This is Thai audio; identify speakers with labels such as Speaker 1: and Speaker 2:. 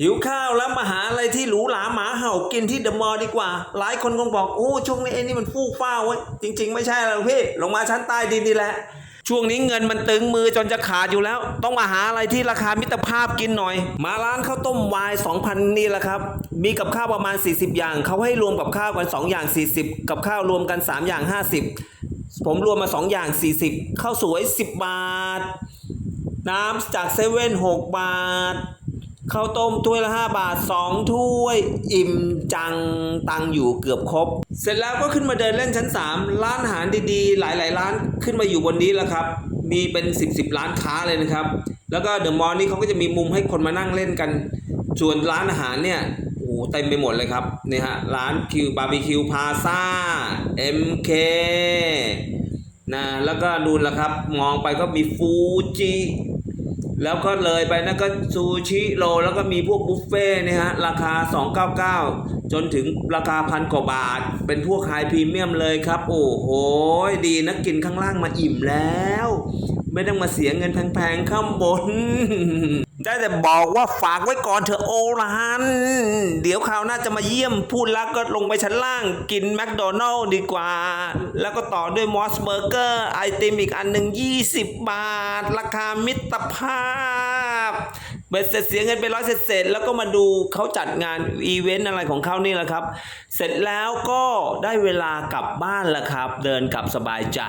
Speaker 1: หิวข้าวแล้วมาหาอะไรที่หรูหราหมาเห่ากินที่เดอะมอลล์ดีกว่า หลายคนคงบอกโอ้ช่วงนี้ไอ้นี่มันฟู่ฟ้าเว้ยจริง ๆ ไม่ใช่หรอกพี่ลงมาชั้นใต้ดินนี่แหละ ช่วงนี้เงินมันตึงมือจนจะขาดอยู่แล้ว ต้องมาหาอะไรที่ราคามิตรภาพกินหน่อย มาร้านข้าวต้มวาย2,000 นี่แหละครับ มีกับข้าวประมาณ 40 อย่างเขาให้รวมกับข้าวกัน 2 อย่าง 40 กับข้าวรวมกัน 3 อย่าง 50 ผมรวมมา 2 อย่าง 40ข้าวสวย 10 บาท น้ำจากเซเว่น6บาท ข้าวต้มถ้วยละ 5 บาท 2 ถ้วย อิ่มจังตังอยู่เกือบครบ เสร็จแล้วก็ขึ้นมาเดินเล่นชั้น 3 ร้านอาหารดีๆ หลายๆ ร้านขึ้นมาอยู่บนนี้แล้วครับ มีเป็น 10 10ร้านค้าเลยนะครับ แล้วก็เดอะมอลล์นี่เขาก็จะมีมุมให้คนมานั่งเล่นกัน ส่วนร้านอาหารเนี่ยโอ้เต็มไปหมดเลยครับนี่ฮะร้านคิวบาร์บีคิวพาซ่า MK นะแล้วก็ดูแลวครับ มองไปก็มีฟูจิ แล้วก็เลยไปนั่นก็ซูชิโรแล้วก็มีพวกบุฟเฟ่ต์นะฮะราคา 299 จนถึงราคาพันกว่าบาท เป็นพวกไฮพรีเมียมเลยครับ โอ้โห ดีนะกินข้างล่างมาอิ่มแล้ว ไม่ต้องมาเสียเงินแพงๆข้างบน ได้แต่บอกว่าฝากไว้ก่อนเถอะโอรานเดี๋ยวคราวหน้าจะมาเยี่ยมพูดแล้วก็ลงไปชั้นล่างกินแมคโดนัลล์ดีกว่า แล้วก็ต่อด้วยมอสเบอร์เกอร์ไอติมอีกอันหนึ่ง20 บาท ราคามิตรภาพเบ็ดเสร็จเสียเงินไปร้อยเสร็จแล้วก็มาดูเขาจัดงานอีเวนต์อะไรของเขานี่แหละครับ เสร็จแล้วก็ได้เวลากลับบ้านแล้วครับ เดินกลับสบายใจ